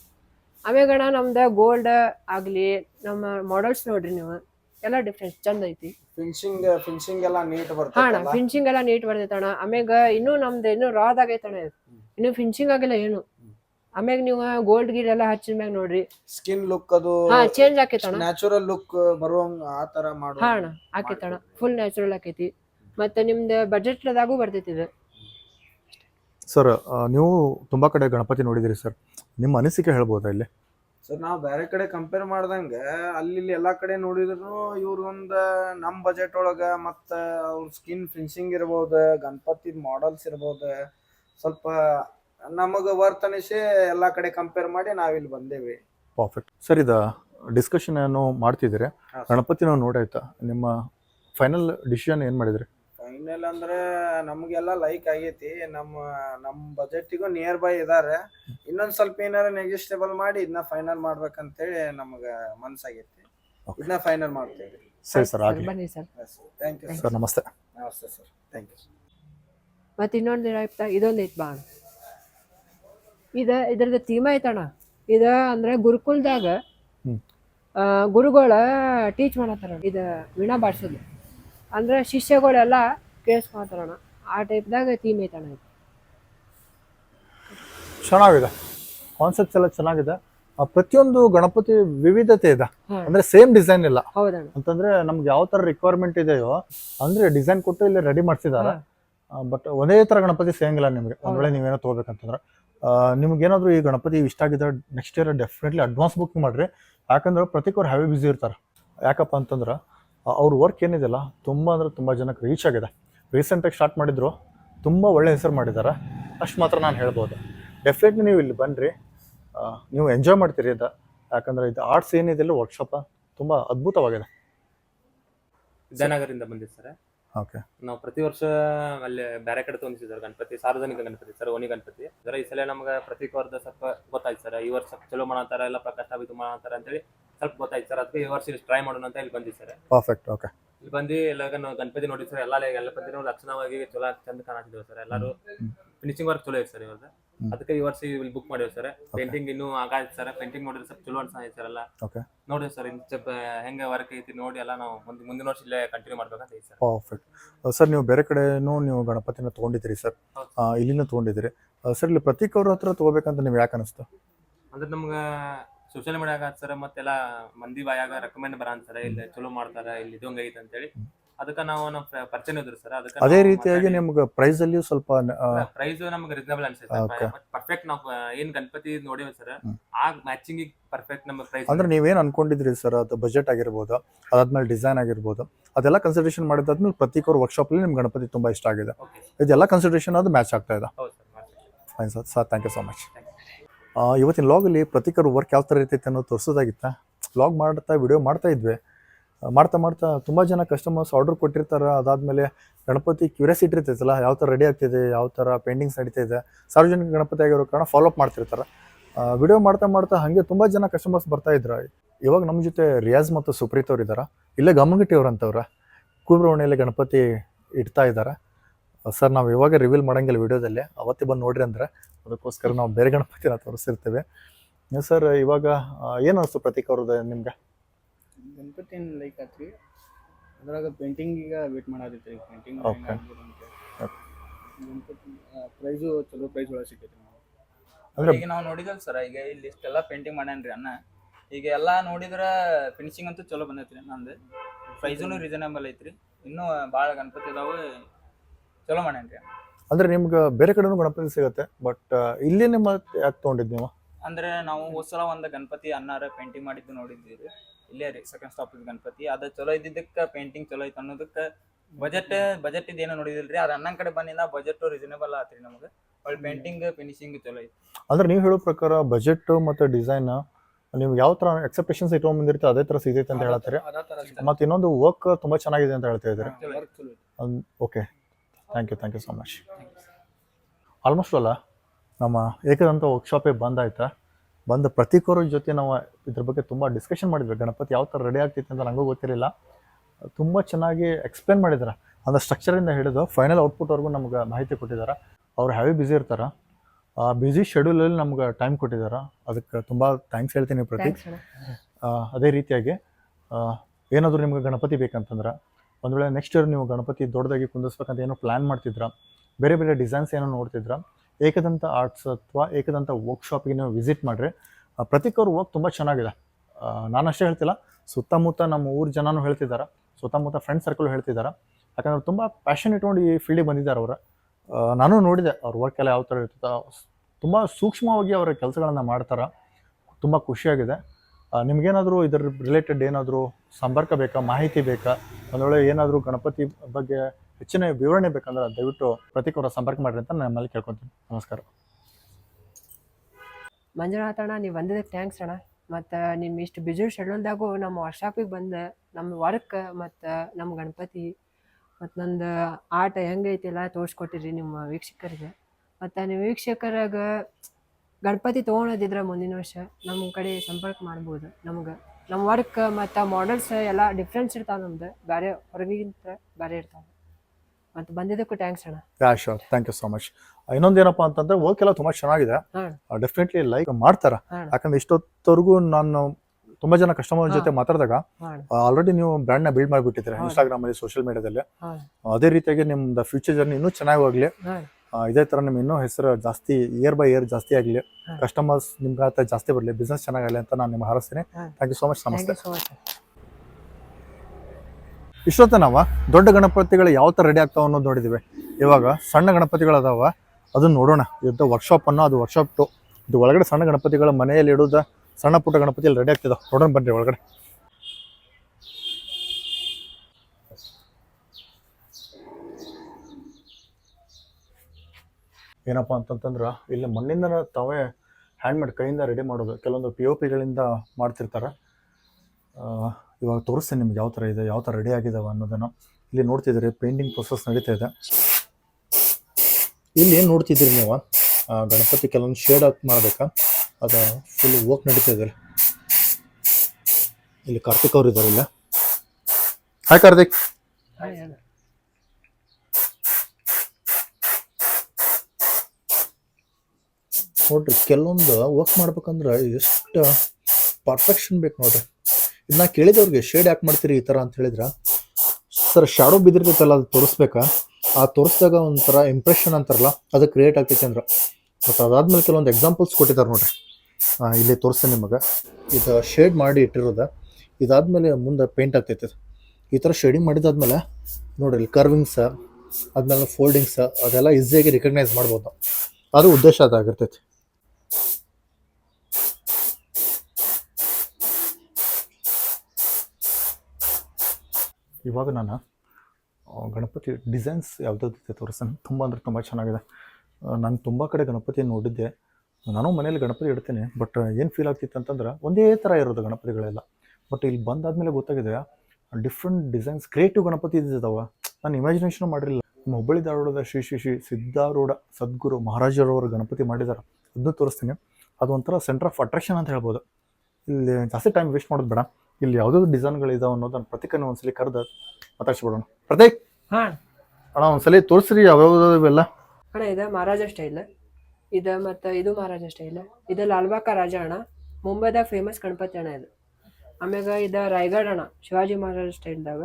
Speaker 2: ಆಮ್ಯಾಗ ಅಣ್ಣ ನಮ್ದು ಗೋಲ್ಡ್ ಆಗಲಿ ನಮ್ಮ ಮಾಡಲ್ಸ್ ನೋಡ್ರಿ ನೀವು. ಎಲ್ಲ ಡಿಫ್ರೆನ್ಸ್ ಚಂದ ಐತಿ.
Speaker 3: ಫಿನಿಶಿಂಗ್ ಫಿನಿಶಿಂಗ್ ಎಲ್ಲ ನೀಟ್
Speaker 2: ಹಾ ಅಣ್ಣ ಫಿನಿಶಿಂಗ್ ಎಲ್ಲ ನೀಟ್ ಬರ್ತೈತೆ ಅಣ್ಣ. ಆಮ್ಯಾಗ ಇನ್ನು ನಮ್ದು ಇನ್ನೂ ರಾದ್ ಆಗೈತೆ ಅಣ್ಣ. ಇದು ಇನ್ನೂ ಫಿನಿಶಿಂಗ್ ಆಗಿಲ್ಲ ಏನು. ಆಮ್ಯಾಗ ನೀವು ಗೋಲ್ಡ್ ಗೀಲ್ಡ್ ಎಲ್ಲ ಹಚ್ಚಿದ ಮ್ಯಾಗ ನೋಡ್ರಿ.
Speaker 3: ಸ್ಕಿನ್ ಲುಕ್ ಅದು
Speaker 2: ಹಾ ಚೇಂಜ್ ಆಕೈತೆ ಅಣ್ಣ.
Speaker 3: ನ್ಯಾಚುರಲ್ ಲುಕ್ ಬರುವಂಗ ಆ ತರ ಮಾಡು
Speaker 2: ಹಾ ಅಣ್ಣ ಆಕೈತೆ ಅಣ್ಣ. ಫುಲ್ ನ್ಯಾಚುರಲ್ ಆಕೈತಿ. ಮತ್ತೆ ನಿಮ್ದು ಬಜೆಟ್ದಾಗೂ ಬರ್ತೈತಿ ಇದು.
Speaker 1: ಸರ್ ನೀವು ತುಂಬಾ ಕಡೆ ಗಣಪತಿ ನೋಡಿದಿರಿ ಸರ್ ನಿಮ್ಮ ಅನಿಸಿಕೆ ಹೇಳ್ಬೋದಾ ಇಲ್ಲಿ?
Speaker 3: ಸರ್ ನಾವು ಬೇರೆ ಕಡೆ ಕಂಪೇರ್ ಮಾಡ್ದಂಗೆ ಅಲ್ಲಿ ಇಲ್ಲಿ ಎಲ್ಲ ಕಡೆ ನೋಡಿದ್ರು ಇವ್ರೊಂದ ನಮ್ಮ ಬಜೆಟ್ ಒಳಗ ಮತ್ತು ಅವ್ರ ಸ್ಕಿನ್ ಫಿನಿಶಿಂಗ್ ಇರ್ಬೋದು ಗಣಪತಿ ಮಾಡಲ್ಸ್ ಇರ್ಬೋದು ಸ್ವಲ್ಪ ನಮಗ ವರ್ತ್ ಅನಿಸಿ ಎಲ್ಲ ಕಡೆ ಕಂಪೇರ್ ಮಾಡಿ ನಾವಿಲ್ಲಿ ಬಂದೇವಿ.
Speaker 1: ಪರ್ಫೆಕ್ಟ್ ಸರ್ ಇದು ಡಿಸ್ಕಷನ್ ಏನು ಮಾಡ್ತಿದ್ದೀರಿ?
Speaker 3: ಗಣಪತಿ
Speaker 1: ನಾವು ನೋಡಾಯ್ತಾ? ನಿಮ್ಮ ಫೈನಲ್ ಡಿಸಿಷನ್ ಏನು ಮಾಡಿದ್ರಿ?
Speaker 3: ಫೈನಲ್ ಥಂಬ್ನೇಲ್ ಅಂದ್ರೆ ನಮ್ಗೆಲ್ಲ ಲೈಕ್ ಆಗೈತಿ. ನಮ್ಮ ನಮ್ಮ ಬಜೆಟ್ಗೂ ನಿಯರ್ ಬೈ ಇದಾರೆ. ಇನ್ನೊಂದ್ ಸ್ವಲ್ಪ ಏನಾರ ನೆಗೆಸ್ಟೇಬಲ್ ಮಾಡಿ ಇದನ್ನ ಫೈನಲ್ ಮಾಡ್ಬೇಕಂತೇಳಿ ನಮ್ಗೆ ಮನ್ಸಾಗೈತಿ. ಇದನ್ನ ಫೈನಲ್ ಮಾಡ್ತೇವೆ
Speaker 1: ಸರಿ ಸರ್ ಆಗಲಿ.
Speaker 2: ಬನ್ನಿ ಸರ್.
Speaker 3: ಥ್ಯಾಂಕ್ ಯು
Speaker 1: ಸರ್ ನಮಸ್ತೆ.
Speaker 3: ನಮಸ್ತೆ ಸರ್ ಥ್ಯಾಂಕ್ ಯು
Speaker 2: ಮತ್ತೆ ಇನ್ನೊಂದು ಏನೈತ ಇದೊಂದು ಐತ್ ಬಾ. ಇದ ಇದ್ರದ್ದು ಥೀಮ್ ಐತಣ್ಣ ಇದ ಅಂದ್ರೆ ಗುರುಕುಲದಾಗ
Speaker 1: ಹ್ಮ್.
Speaker 2: ಆ, ಗುರುಗಳ ಟೀಚ್ ಮಾಡತ್ತಾರ ಇದ ವೀಣಾ ಬಾಡ್ಸೋದು ಅಂದ್ರೆ ಶಿಷ್ಯಗಳೆಲ್ಲ ಕೇಳಿಸ್ಕೊತಾರಣ ಆ ಟೈಪ್ದಾಗ ಥೀಮ್ ಐತಣ ಇದು.
Speaker 1: ಚೆನ್ನಾಗಿದೆ. ಕಾನ್ಸೆಪ್ಟ್ಸ್ ಎಲ್ಲ ಚೆನ್ನಾಗಿದೆ. ಆ, ಪ್ರತಿಯೊಂದು ಗಣಪತಿ ವಿವಿಧತೆ ಇದೆ. ಅಂದ್ರೆ ಸೇಮ್ ಡಿಸೈನ್ ಇಲ್ಲ.
Speaker 2: ಹೌದಣ್ಣ.
Speaker 1: ಅಂತಂದ್ರೆ ನಮ್ಗೆ ಯಾವ ತರ ರಿಕ್ವೈರ್ಮೆಂಟ್ ಇದೆಯೋ ಅಂದ್ರೆ ಡಿಸೈನ್ ಕೊಟ್ಟು ಇಲ್ಲಿ ರೆಡಿ ಮಾಡ್ಸಿದ್ದಾರೆ. ಬಟ್ ಒಂದೇ ತರ ಗಣಪತಿ ಸಿಗಂಗಿಲ್ಲ ನಿಮಗೆ. ಒಂದ್ ವೇಳೆ ನೀವೇನೋ ತಗೋಬೇಕಂತಂದ್ರೆ. ನಿಮ್ಗೆ ಏನಾದ್ರು ಈ ಗಣಪತಿ ಇಷ್ಟ ಆಗಿದೆ next year definitely advance booking ಮಾಡ್ರಿ. ಯಾಕಂದ್ರೆ ಪ್ರತಿಕ್ ಅವ್ರು ಹ್ಯಾವಿ ಬ್ಯುಸಿ ಇರ್ತಾರೆ. ಯಾಕಪ್ಪ ಅಂತಂದ್ರೆ ಅವ್ರ ವರ್ಕ್ ಏನಿದೆಯಲ್ಲ ತುಂಬಾ ಅಂದ್ರೆ ತುಂಬಾ ಜನಕ್ಕೆ ರೀಚ್ ಆಗಿದೆ. ರೀಸೆಂಟಾಗಿ ಸ್ಟಾರ್ಟ್ ಮಾಡಿದ್ರು ತುಂಬ ಒಳ್ಳೆ ಹೆಸರು ಮಾಡಿದ್ದಾರೆ. ಅಷ್ಟು ಮಾತ್ರ ನಾನು ಹೇಳ್ಬೋದು. ಡೆಫಿನೆಟ್ಲಿ ನೀವು ಇಲ್ಲಿ ಬನ್ನಿರಿ ನೀವು ಎಂಜಾಯ್ ಮಾಡ್ತೀರಿ ಅಂತ ಯಾಕಂದ್ರೆ ಇದು ಆರ್ಟ್ಸ್ ಏನಿದೆಯಲ್ಲ ವರ್ಕ್ಶಾಪ ತುಂಬ ಅದ್ಭುತವಾಗಿದೆ.
Speaker 4: ವಿದ್ಯಾನಗರಿಂದ ಬಂದಿದ್ದು ಸರ್.
Speaker 1: ಓಕೆ
Speaker 4: ನಾವು ಪ್ರತಿ ವರ್ಷ ಅಲ್ಲಿ ಬೇರೆ ಕಡೆ ತೊಗೊಂಡಿದ್ವಿ ಸರ್ ಗಣಪತಿ ಸಾರ್ವಜನಿಕ ಗಣಪತಿ ಸರ್ ಓಣಿ ಗಣಪತಿ. ಸರ್ ಈ ಸಲ ನಮ್ಗೆ ಪ್ರತಿ ವರ್ಷ ಸ್ವಲ್ಪ ಗೊತ್ತಾಯ್ತು ಸರ್. ಈ ವರ್ಷ ಸ್ವಲ್ಪ ಚಲೋ ಮಾಡತ್ತಾರ ಎಲ್ಲ ಪ್ರಕಾಶ ಮಾಡತ್ತಾರ ಅಂತೇಳಿ ಸ್ವಲ್ಪ ಗೊತ್ತಾಯ್ತು ಸರ್. ಅದಕ್ಕೆ ಈ ವರ್ಷ ಇಲ್ಲಿ ಟ್ರೈ ಮಾಡೋಣ ಅಂತ ಇಲ್ಲಿ ಬಂದಿ ಸರ್.
Speaker 1: ಪರ್ಫೆಕ್ಟ್ ಓಕೆ
Speaker 4: ಇಲ್ಲಿ ಬಂದು ಎಲ್ಲ ನಾವು ಗಣಪತಿ ನೋಡಿ ಸರ್. ಎಲ್ಲ ಎಲ್ಲ ಗಣಪತಿ ಲಕ್ಷಣವಾಗಿ ಚಲೋ ಚಂದ ಕಾಣಿಸಿದ್ವಿ ಸರ್. ಎಲ್ಲರೂ ಫಿನಿಶಿಂಗ್ ವರ್ಕ್ ಚಲೋ ಐತೆ ಸರ್ ಇವಾಗ. ಅದಕ್ಕೆ ಈ ವರ್ಷ ಇಲ್ಲಿ ಬುಕ್ ಮಾಡಿವಿ ಸರ್. ಪೇಂಟಿಂಗ್ ಇನ್ನೂ ಆಗಾಯ್ತು ಸರ್. ಪೇಂಟಿಂಗ್ ಮಾಡಿದ್ರೆ ಸ್ವಲ್ಪ ಚಲೋ ಅನ್ಸಾಯ್ತು ಸರ್ ಎಲ್ಲ.
Speaker 1: ಓಕೆ
Speaker 4: ನೋಡ್ರಿ ಸರ್ ಇನ್ ಸ್ವಲ್ಪ ಹೆಂಗೆ ವರ್ಕ್ ಐತಿ ನೋಡಿ ಎಲ್ಲ ನಾವು ಮುಂದೆ ಮುಂದಿನ ವರ್ಷ ಇಲ್ಲೇ ಕಂಟಿನ್ಯೂ ಮಾಡ್ಬೇಕಂತ ಐತಿ ಸರ್.
Speaker 1: ಪರ್ಫೆಕ್ಟ್ ಸರ್ ನೀವು ಬೇರೆ ಕಡೆನೂ ನೀವು ಗಣಪತಿನ ತಗೊಂಡಿದ್ರಿ ಸರ್.
Speaker 4: ಇಲ್ಲಿನ
Speaker 1: ಇಲ್ಲಿನೂ ತೊಗೊಂಡಿದ್ದೀರಿ. ಸರ್ ಇಲ್ಲಿ ಪ್ರತೀಕ್ ಅವ್ರ ಹತ್ರ ತಗೋಬೇಕಂತ ನೀವು ಯಾಕೆ ಅನಿಸ್ತು?
Speaker 4: ಅಂದ್ರೆ ನಮ್ಗ ಸೋಶಿಯಲ್ ಮೀಡಿಯಾಗ ಹಚ್ಚಾರ ಮತ್ತೆಲ್ಲ ಮಂದಿ ಬಾಯಾಗ ರೆಕಮೆಂಡ್ ಬರ ಅಂತಾರೆ ಇಲ್ಲಿ ಚಲೋ ಮಾಡ್ತಾರ ಇಲ್ಲಿ ಇದೊಂಗ್ ಐತೆ ಅಂತೇಳಿ. ಅದಕ್ಕ ನಾವು ನಮ್ಮ ಪರಿಚಯ ಇದ್ರು ಸರ್ ಅದಕ್ಕೆ
Speaker 1: ಅದೇ ರೀತಿಯಾಗಿ ನಿಮ್ಗೆ ಪ್ರೈಸ್ ಅಲ್ಲಿಯೂ ಸ್ವಲ್ಪ
Speaker 4: ಪ್ರೈಸ್ ನಮ್ಗೆ ರೀಸನಬಲ್ ಅನ್ಸುತ್ತೆ. ಪರ್ಫೆಕ್ಟ್ ನಾವು ಏನ್ ಗಣಪತಿ ನೋಡಿವಿ ಸರ್. ಆ ಮ್ಯಾಚಿಂಗ್ ಪರ್ಫೆಕ್ಟ್ ನಮ್ಮ ಪ್ರೈಸ್
Speaker 1: ಅಂದ್ರೆ ನೀವೇನು ಅನ್ಕೊಂಡಿದ್ರಿ ಸರ್ ಅದು ಬಜೆಟ್ ಆಗಿರ್ಬೋದು ಅದಾದ್ಮೇಲೆ ಡಿಸೈನ್ ಆಗಿರ್ಬೋದು ಅದೆಲ್ಲ ಕನ್ಸಿಡರೇಷನ್ ಮಾಡಿದಾದ್ಮೇಲೆ ವರ್ಕ್ ಶಾಪ್ ವರ್ಕ್ಶಾಪಲ್ಲಿ ನಿಮ್ಗೆ ಗಣಪತಿ ತುಂಬಾ ಇಷ್ಟ ಆಗಿದೆ. ಇದೆಲ್ಲ ಕನ್ಸಿಡರೇಷನ್ ಅದು ಮ್ಯಾಚ್ ಆಗ್ತಾ ಇದೆ. Fine sir sir thank you so much ಇವತ್ತಿನ ಲಾಗಲ್ಲಿ ಪ್ರತಿಕರ್ ವರ್ಕ್ ಯಾವ ಥರ ಇರ್ತೈತೆ ಅನ್ನೋದು ತೋರಿಸೋದಾಗಿತ್ತ? ಲಾಗ್ ಮಾಡ್ತಾ ವಿಡಿಯೋ ಮಾಡ್ತಾ ಇದ್ವಿ. ಮಾಡ್ತಾ ಮಾಡ್ತಾ ತುಂಬ ಜನ ಕಸ್ಟಮರ್ಸ್ ಆರ್ಡರ್ ಕೊಟ್ಟಿರ್ತಾರೆ. ಅದಾದಮೇಲೆ ಗಣಪತಿ ಕ್ಯೂರಿಯಾಸಿಟಿ ಇರ್ತೈತಲ್ಲ, ಯಾವ ಥರ ರೆಡಿ ಆಗ್ತಿದೆ, ಯಾವ ಥರ ಪೇಂಟಿಂಗ್ಸ್ ನಡೀತಾ ಇದೆ. ಸಾರ್ವಜನಿಕ ಗಣಪತಿ ಆಗಿರೋ ಕಾರಣ ಫಾಲೋಅಪ್ ಮಾಡ್ತಿರ್ತಾರೆ. ವಿಡಿಯೋ ಮಾಡ್ತಾ ಮಾಡ್ತಾ ಹಾಗೆ ತುಂಬ ಜನ ಕಸ್ಟಮರ್ಸ್ ಬರ್ತಾ ಇದ್ರು. ಇವಾಗ ನಮ್ಮ ಜೊತೆ ರಿಯಾಜ್ ಮತ್ತು ಸುಪ್ರೀತ್ ಅವ್ರು ಇದ್ದಾರೆ ಇಲ್ಲೇ ಗಮಗಟ್ಟಿ ಅವ್ರು ಅಂತವ್ರ ಕೂಬ್ರವಣೆಯಲ್ಲಿ ಗಣಪತಿ ಇಡ್ತಾ ಇದ್ದಾರೆ ಸರ್ ನಾವು ಇವಾಗ ರಿವೀಲ್ ಮಾಡೋಂಗಿಲ್ಲ ವಿಡಿಯೋದಲ್ಲಿ ಅವತ್ತೇ ಬಂದು ನೋಡ್ರಿ ಅಂದ್ರೆ ಅದಕ್ಕೋಸ್ಕರ ನಾವು ಬೇರೆ ಗಣಪತಿನ ತೋರಿಸಿರ್ತೇವೆ. ಸರ್ ಇವಾಗ ಏನು ಅನಿಸ್ತು ಪ್ರತೀಕ್ ಅವ್ರದ್ದು ನಿಮ್ಗೆ?
Speaker 5: ಗಣಪತಿ ಏನು ಲೈಕ್ ಆತ್ರಿ? ಅದ್ರಾಗ ಪೇಂಟಿಂಗ್ ಈಗ ವೇಟ್ ಮಾಡಾದಿತ್ರಿ ಪೇಂಟಿಂಗ್
Speaker 1: ಓಕೆ
Speaker 5: ಗಣಪತಿ ಪ್ರೈಸು ಚಲೋ ಪ್ರೈಸ್ ಒಳಗೆ ಸಿಕ್ಕೈತಿ
Speaker 1: ಅಂದ್ರೆ
Speaker 6: ಈಗ ನಾವು ನೋಡಿದಲ್ ಸರ್ ಈಗ ಇಲ್ಲಿ ಇಷ್ಟೆಲ್ಲ ಪೇಂಟಿಂಗ್ ಮಾಡ್ಯಾನ್ರಿ ಅಣ್ಣ. ಈಗ ಎಲ್ಲ ನೋಡಿದ್ರ ಫಿನಿಶಿಂಗ್ ಅಂತೂ ಚಲೋ ಬಂದೈತ್ರಿ ನಂದು ಪ್ರೈಸೂನು ರೀಸನಬಲ್ ಐತ್ರಿ. ಇನ್ನೂ ಭಾಳ ಗಣಪತಿ ಅದಾವು. ಚಲೋ ಮಾಡ್ಯಾನ್ರಿ ಅಣ್ಣ.
Speaker 1: ಅಂದ್ರೆ ನಿಮ್ಗೆ ಬೇರೆ ಕಡೆನೂ ಗಣಪತಿ ಸಿಗುತ್ತೆ ಬಟ್ ಇಲ್ಲಿ ನಿಮ್ಮ ಯಾಕೆ ತೊಗೊಂಡಿದ್ದು ನೀವು?
Speaker 6: ಅಂದ್ರೆ ನಾವು ಹೋದ್ ಸಲ ಒಂದು ಗಣಪತಿ ಅನ್ನಾರ ಪೇಂಟಿಂಗ್ ಮಾಡಿದ್ದು ನೋಡಿದ್ವಿ ರೀ ಇಲ್ಲೇ ರೀ ಸೆಕೆಂಡ್ ಸ್ಟಾಪ್ ಗಣಪತಿ. ಅದ ಚಲೋ ಇದ್ದಿದ್ದಕ್ಕೆ ಪೇಂಟಿಂಗ್ ಚಲೋ ಐತೆ ಅನ್ನೋದಕ್ಕೆ ಬಜೆಟ್ ಬಜೆಟ್ ಇದೇನು ನೋಡಿದಿಲ್ರಿ. ಅದ ಅನ್ನಂಗ್ ಕಡೆ ಬಂದಿಲ್ಲ ಬಜೆಟ್ ರೀಸನೇಬಲ್ ಆತ್ರಿ ನಮಗೆ. ಒಳ್ಳೆ ಪೇಂಟಿಂಗ್ ಫಿನಿಶಿಂಗ್ ಚಲೋ ಐತಿ.
Speaker 1: ಅಂದ್ರೆ ನೀವು ಹೇಳೋ ಪ್ರಕಾರ ಬಜೆಟ್ ಮತ್ತೆ ಡಿಸೈನ್ ನೀವು ಯಾವ ತರ ಎಕ್ಸೆಪ್ಟೇಷನ್ಸ್ ಇಟ್ಕೊಂಡ್ಬಂದಿರ್ತೀವಿ ಅದೇ ತರ ಸಿಗೈತೆ ಅಂತ ಹೇಳ್ತಾರೆ
Speaker 5: ಅದೇ
Speaker 1: ಮತ್ತು ಇನ್ನೊಂದು ವರ್ಕ್ ತುಂಬಾ ಚೆನ್ನಾಗಿದೆ ಅಂತ ಹೇಳ್ತಾ ಇದ್ದೀರಿ.
Speaker 5: ಚಲೋ ಐತಿ.
Speaker 1: Okay thank you thank you so much almost ಅಲ್ಲ ನಮ್ಮ ಏಕದಂತ ವರ್ಕ್ಶಾಪೇ ಬಂದಾಯ್ತಾ ಬಂದ ಪ್ರತೀಕ್ ಅವ್ರ ಜೊತೆ ನಾವು ಇದ್ರ ಬಗ್ಗೆ ತುಂಬ ಡಿಸ್ಕಷನ್ ಮಾಡಿದ್ವಿ. ಗಣಪತಿ ಯಾವ ಥರ ರೆಡಿ ಆಗ್ತೈತೆ ಅಂತ ನನಗೂ ಗೊತ್ತಿರಲಿಲ್ಲ. ತುಂಬ ಚೆನ್ನಾಗಿ ಎಕ್ಸ್ಪ್ಲೇನ್ ಮಾಡಿದ್ದಾರೆ ಅಂದ್ರೆ ಸ್ಟ್ರಕ್ಚರಿಂದ ಹಿಡಿದು ಫೈನಲ್ ಔಟ್ಪುಟ್ವರೆಗೂ ನಮ್ಗೆ ಮಾಹಿತಿ ಕೊಟ್ಟಿದ್ದಾರೆ ಅವ್ರು ಹ್ಯಾವಿ ಬ್ಯುಸಿ ಇರ್ತಾರೆ. ಆ ಬ್ಯುಸಿ ಶೆಡ್ಯೂಲಲ್ಲಿ ನಮ್ಗೆ ಟೈಮ್ ಕೊಟ್ಟಿದ್ದಾರೆ ಅದಕ್ಕೆ ತುಂಬ ಥ್ಯಾಂಕ್ಸ್ ಹೇಳ್ತೀನಿ ಪ್ರತೀಕ್. ಅದೇ ರೀತಿಯಾಗಿ ಏನಾದರೂ ನಿಮ್ಗೆ ಗಣಪತಿ ಬೇಕಂತಂದ್ರೆ ಒಂದು ವೇಳೆ ನೆಕ್ಸ್ಟ್ ಇಯರ್ ನೀವು ಗಣಪತಿ ದೊಡ್ಡದಾಗಿ ಕುಂದಿಸ್ಬೇಕಂತ ಏನೋ ಪ್ಲ್ಯಾನ್ ಮಾಡ್ತಿದ್ರ? ಬೇರೆ ಬೇರೆ ಡಿಸೈನ್ಸ್ ಏನೋ ನೋಡ್ತಿದ್ರ? ಏಕದಂತ ಆರ್ಟ್ಸ್ ಅಥವಾ ಏಕದಂತ ವರ್ಕ್ಶಾಪಿಗೆ ನೀವು ವಿಸಿಟ್ ಮಾಡಿರಿ ಪ್ರತೀಕ್ ಅವ್ರ ವರ್ಕ್ ತುಂಬ ಚೆನ್ನಾಗಿದೆ. ನಾನು ಅಷ್ಟೇ ಹೇಳ್ತಿಲ್ಲ, ಸುತ್ತಮುತ್ತ ನಮ್ಮ ಊರ ಜನನೂ ಹೇಳ್ತಿದ್ದಾರೆ ಸುತ್ತಮುತ್ತ ಫ್ರೆಂಡ್ ಸರ್ಕಲ್ ಹೇಳ್ತಿದ್ದಾರೆ ಯಾಕಂದ್ರೆ ತುಂಬ ಪ್ಯಾಷನ್ ಇಟ್ಕೊಂಡು ಈ ಫೀಲ್ಡಿಗೆ ಬಂದಿದ್ದಾರೆ ಅವರು. ನಾನು ನೋಡಿದೆ ಅವ್ರ ವರ್ಕ್ ಎಲ್ಲ ಯಾವ ಥರ ಇರ್ತದೆ ತುಂಬ ಸೂಕ್ಷ್ಮವಾಗಿ ಅವರ ಕೆಲಸಗಳನ್ನು ಮಾಡ್ತಾರೆ, ತುಂಬ ಖುಷಿಯಾಗಿದೆ. ನಿಮ್ಗೇನಾದರೂ ಇದರ ರಿಲೇಟೆಡ್ ಏನಾದರೂ ಸಂಪರ್ಕ ಬೇಕಾ, ಮಾಹಿತಿ ಬೇಕಾ? ಅದರೊಳಗೆ ಏನಾದರೂ ಗಣಪತಿ ಬಗ್ಗೆ ಹೆಚ್ಚಿನ ವಿವರಣೆ ಬೇಕಂದ್ರೆ ದಯವಿಟ್ಟು ಪ್ರತೀಕ್ ಸಂಪರ್ಕ ಮಾಡಿರಿ ಅಂತ ನಾನು ನಮ್ಮಲ್ಲಿ ಕೇಳ್ಕೊತೀನಿ. ನಮಸ್ಕಾರ.
Speaker 2: ಮಂಜುನಾಥ ಅಣ್ಣ, ನೀವು ಬಂದಿದ್ದಕ್ಕೆ ಥ್ಯಾಂಕ್ಸ್ ಅಣ್ಣ. ಮತ್ತು ನಿಮ್ಮ ಇಷ್ಟು ಬಿಜಿ ಶೆಡ್ಯೂಲ್ದಾಗೂ ನಮ್ಮ ವರ್ಕ್ಶಾಪಿಗೆ ಬಂದು ನಮ್ಮ ವರ್ಕ್ ಮತ್ತು ನಮ್ಮ ಗಣಪತಿ ಮತ್ತು ನಂದು ಆಟ ಹೆಂಗೈತಿಲ್ಲ ತೋರಿಸ್ಕೊಟ್ಟಿರಿ ನಿಮ್ಮ ವೀಕ್ಷಕರಿಗೆ. ಮತ್ತು ನಿಮ್ಮ ವೀಕ್ಷಕರಾಗ ಗಣಪತಿ ತೊಗೊಳೋದಿದ್ರೆ ಮುಂದಿನ ವರ್ಷ ನಮ್ಮ ಕಡೆ ಸಂಪರ್ಕ ಮಾಡ್ಬೋದು ನಮ್ಗೆ. ನಮ್ಮ ವರ್ಕ್ ಮತ್ತು ಮಾಡಲ್ಸ್ ಎಲ್ಲ ಡಿಫ್ರೆನ್ಸ್ ಇರ್ತಾವೆ ನಮ್ದು. ಬೇರೆ ಹೊರಗಿಂತ ಬೇರೆ ಇರ್ತಾವೆ. ಮತ್ತು ಬಂದಿದ್ದಕ್ಕೂ ಟ್ಯಾಂಕ್ಸ್ ಅಣ್ಣ.
Speaker 1: Yeah sure thank you so much ಇನ್ನೊಂದೇನಪ್ಪ ಅಂತಂದ್ರೆ ವರ್ಕ್ ಎಲ್ಲ ತುಂಬ ಚೆನ್ನಾಗಿದೆ.
Speaker 2: ಹಾಂ.
Speaker 1: ಡೆಫಿನೆಟ್ಲಿ ಲೈಕ್ ಮಾಡ್ತಾರೆ.
Speaker 2: ಹಾಂ.
Speaker 1: ಯಾಕಂದ್ರೆ ಇಷ್ಟೊತ್ತವರೆಗೂ ನಾನು ತುಂಬಾ ಜನ ಕಸ್ಟಮರ್ ಜೊತೆ. ಮಾತಾಡಿದಾಗ
Speaker 2: ಹಾಂ.
Speaker 1: ಆಲ್ರೆಡಿ ನೀವು ನ ಬಿಲ್ಡ್ ಮಾಡಿಬಿಟ್ಟಿದ್ರೆ. ಇನ್ಸ್ಟಾಗ್ರಾಮ್ ಅಲ್ಲಿ ಸೋಷಿಯಲ್ ಮೀಡಿಯಾದಲ್ಲಿ
Speaker 2: ಹಾಂ.
Speaker 1: ಅದೇ ರೀತಿಯಾಗಿ ನಿಮ್ದು ಫ್ಯೂಚರ್ ಜರ್ನಿ ಇನ್ನೂ ಚೆನ್ನಾಗಿ ಹೋಗ್ಲಿ.
Speaker 2: ಹಾಂ.
Speaker 1: ಇದೇ ತರ ನಿಮ್ ಇನ್ನೂ ಹೆಸರು ಜಾಸ್ತಿ ಇಯರ್ ಬೈ ಇಯರ್ ಜಾಸ್ತಿ ಆಗಲಿ ಕಸ್ಟಮರ್ಸ್ ನಿಮ್ಗೆ ಹತ್ರ ಜಾಸ್ತಿ ಬರಲಿ ಬಿಸ್ನೆಸ್ ಚೆನ್ನಾಗಲಿ ಅಂತ ನಾನು ನಿಮ್ಗೆ ಹಾರಸ್ತೀನಿ. ಥ್ಯಾಂಕ್ ಯು ಸೊ ಮಚ್ ನಮಸ್ತೆ. ಇಷ್ಟೊತ್ತ ನಾವು ದೊಡ್ಡ ಗಣಪತಿಗಳು ಯಾವ ಥರ ರೆಡಿ ಆಗ್ತಾವ ಅನ್ನೋದು ನೋಡಿದ್ದೀವಿ ಇವಾಗ ಸಣ್ಣ ಗಣಪತಿಗಳು ಅದಾವ ಅದನ್ನ ನೋಡೋಣ. ಇವತ್ತು ವರ್ಕ್ಶಾಪ್ ಅನ್ನೋ ಅದು ವರ್ಕ್ಶಾಪ್ ಟು ಇದು ಒಳಗಡೆ ಸಣ್ಣ ಗಣಪತಿಗಳ ಮನೆಯಲ್ಲಿ ಇಡೋದ ಸಣ್ಣ ಪುಟ್ಟ ಗಣಪತಿ ರೆಡಿ ಆಗ್ತಿದಾವೆ. ನೋಡೋಣ ಬನ್ರಿ ಒಳಗಡೆ. ಏನಪ್ಪ ಅಂತಂತಂದ್ರೆ ಇಲ್ಲಿ ಮಣ್ಣಿಂದ ತಾವೇ ಹ್ಯಾಂಡ್ಮೇಡ್ ಕೈಯಿಂದ ರೆಡಿ ಮಾಡೋದು. ಕೆಲವೊಂದು ಪಿ ಒ ಪಿಗಳಿಂದ ಮಾಡ್ತಿರ್ತಾರೆ. ಇವಾಗ ತೋರಿಸ್ತೀನಿ ನಿಮ್ಗೆ ಯಾವ ಥರ ಇದೆ, ಯಾವ ಥರ ರೆಡಿ ಆಗಿದಾವೆ ಅನ್ನೋದನ್ನು. ಇಲ್ಲಿ ನೋಡ್ತಿದ್ದೀರಿ ಪೇಂಟಿಂಗ್ ಪ್ರೊಸೆಸ್ ನಡೀತಾ ಇದೆ. ಇಲ್ಲಿ ಏನು ನೋಡ್ತಿದ್ದೀರಿ ನೀವು? ಗಣಪತಿ ಕೆಲವೊಂದು ಶೇಡ್ ಹಾಕಿ ಮಾಡ್ಬೇಕಾ? ಅದು ಫುಲ್ ವರ್ಕ್ ನಡೀತಾ ಇದೆ ಇಲ್ಲಿ ಕಾರ್ತಿಕ್ ಅವ್ರು ಇದ್ದಾರೆ ಇಲ್ಲ. ಹಾಯ್ ಕಾರ್ತಿಕ್
Speaker 2: ಹಾಯ್ ಅಣ್ಣ
Speaker 1: ನೋಡ್ರಿ ಕೆಲವೊಂದು ವರ್ಕ್ ಮಾಡ್ಬೇಕಂದ್ರೆ ಎಷ್ಟು ಪರ್ಫೆಕ್ಷನ್ ಬೇಕು ನೋಡ್ರಿ. ಇದನ್ನ ಕೇಳಿದವ್ರಿಗೆ ಶೇಡ್ ಯಾಕೆ ಮಾಡ್ತೀರಿ ಈ ಥರ ಅಂತ ಹೇಳಿದ್ರೆ ಸರ್ ಶಾಡೋ ಬಿದ್ದಿರ್ತೈತಲ್ಲ, ಅದು ತೋರಿಸ್ಬೇಕಾ? ಆ ತೋರಿಸಿದಾಗ ಒಂಥರ ಇಂಪ್ರೆಷನ್ ಅಂತಾರಲ್ಲ, ಅದು ಕ್ರಿಯೇಟ್ ಆಗ್ತೈತೆ ಅಂದ್ರೆ. ಮತ್ತು ಅದಾದ್ಮೇಲೆ ಕೆಲವೊಂದು ಎಕ್ಸಾಂಪಲ್ಸ್ ಕೊಟ್ಟಿದ್ದಾರೆ ನೋಡ್ರಿ. ಇಲ್ಲಿ ತೋರಿಸ್ತೀನಿ ನಿಮಗೆ. ಇದು ಶೇಡ್ ಮಾಡಿ ಇಟ್ಟಿರೋದು, ಇದಾದಮೇಲೆ ಮುಂದೆ ಪೇಂಟ್ ಆಗ್ತೈತೆ ಈ ಥರ ಶೇಡಿಂಗ್ ಮಾಡಿದಾದ್ಮೇಲೆ, ನೋಡ್ರಿ ಇಲ್ಲಿ ಕರ್ವಿಂಗ್ಸ ಅದ್ಮೇಲೆ ಫೋಲ್ಡಿಂಗ್ಸ್ ಅದೆಲ್ಲ ಈಸಿಯಾಗಿ ರಿಕಗ್ನೈಸ್ ಮಾಡ್ಬೋದು. ಅದು ಉದ್ದೇಶ ಅದಾಗಿರ್ತೈತಿ. ಇವಾಗ ನಾನು ಗಣಪತಿ ಡಿಸೈನ್ಸ್ ಯಾವುದಾದ್ರು ತೋರಿಸ್ತಾನೆ. ತುಂಬ ಅಂದರೆ ತುಂಬ ಚೆನ್ನಾಗಿದೆ. ನಾನು ತುಂಬ ಕಡೆ ಗಣಪತಿ ನೋಡಿದ್ದೆ. ನಾನು ಮನೇಲಿ ಗಣಪತಿ ಇಡ್ತೇನೆ ಬಟ್ ಏನು ಫೀಲ್ ಆಗ್ತಿತ್ತು ಅಂತಂದ್ರೆ ಒಂದೇ ಥರ ಇರೋದು ಗಣಪತಿಗಳೆಲ್ಲ. ಬಟ್ ಇಲ್ಲಿ ಬಂದಾದಮೇಲೆ ಗೊತ್ತಾಗಿದೆ ಡಿಫ್ರೆಂಟ್ ಡಿಸೈನ್ಸ್ ಕ್ರಿಯೇಟಿವ್ ಗಣಪತಿ ಇದ್ದಾವೆ ನಾನು ಇಮ್ಯಾಜಿನೇಷನ್ ಮಾಡಿರಲಿಲ್ಲ. ನಮ್ಮ ಹುಬ್ಬಳ್ಳಿ ಧಾರವಾಡದ ಶ್ರೀ ಶ್ರೀ ಶ್ರೀ ಸಿದ್ಧಾರೂಢ ಸದ್ಗುರು ಮಹಾರಾಜರವರು ಗಣಪತಿ ಮಾಡಿದ್ದಾರೆ. ಅದನ್ನು ತೋರಿಸ್ತೀನಿ. ಅದು ಒಂಥರ ಸೆಂಟರ್ ಆಫ್ ಅಟ್ರಾಕ್ಷನ್ ಅಂತ ಹೇಳ್ಬೋದು. ಇಲ್ಲಿ ಜಾಸ್ತಿ ಟೈಮ್ ವೇಸ್ಟ್ ಮಾಡೋದು ಬೇಡ. ಇಲ್ಲಿ ಯಾವುದೋ ಡಿಸೈನ್ಗಳಿದಾವೆ ಅನ್ನೋದನ್ನ ಪ್ರತೀಕನ ಒಂದ್ಸಲಿ ಕರೆದು ಮಾತಾಡ್ಸ್ಬಿಡೋಣ. ಪ್ರತೀಕ್?
Speaker 2: ಹಾಂ.
Speaker 1: ಅಣ್ಣ ಒಂದ್ಸಲಿ ತೋರಿಸ್ರಿ ಯಾವ್ಯಾವ ಇವೆಲ್ಲ.
Speaker 2: ಅಣ್ಣ ಇದೆ ಮಹಾರಾಜ ಸ್ಟೈಲ್. ಇದ ಮತ್ತು ಇದು ಮಹಾರಾಜ ಸ್ಟೈಲ್. ಇದು ಲಾಲ್ಬಾಗ ರಾಜ ಅಣ್ಣ. ಮುಂಬೈದಾಗ ಫೇಮಸ್ ಗಣಪತಿ ಅಣ್ಣ ಇದು. ಆಮ್ಯಾಗ ಇದ ರಾಯಗಢ ಅಣ್ಣ ಶಿವಾಜಿ ಮಹಾರಾಜ ಸ್ಟೈಲ್ದಾಗ.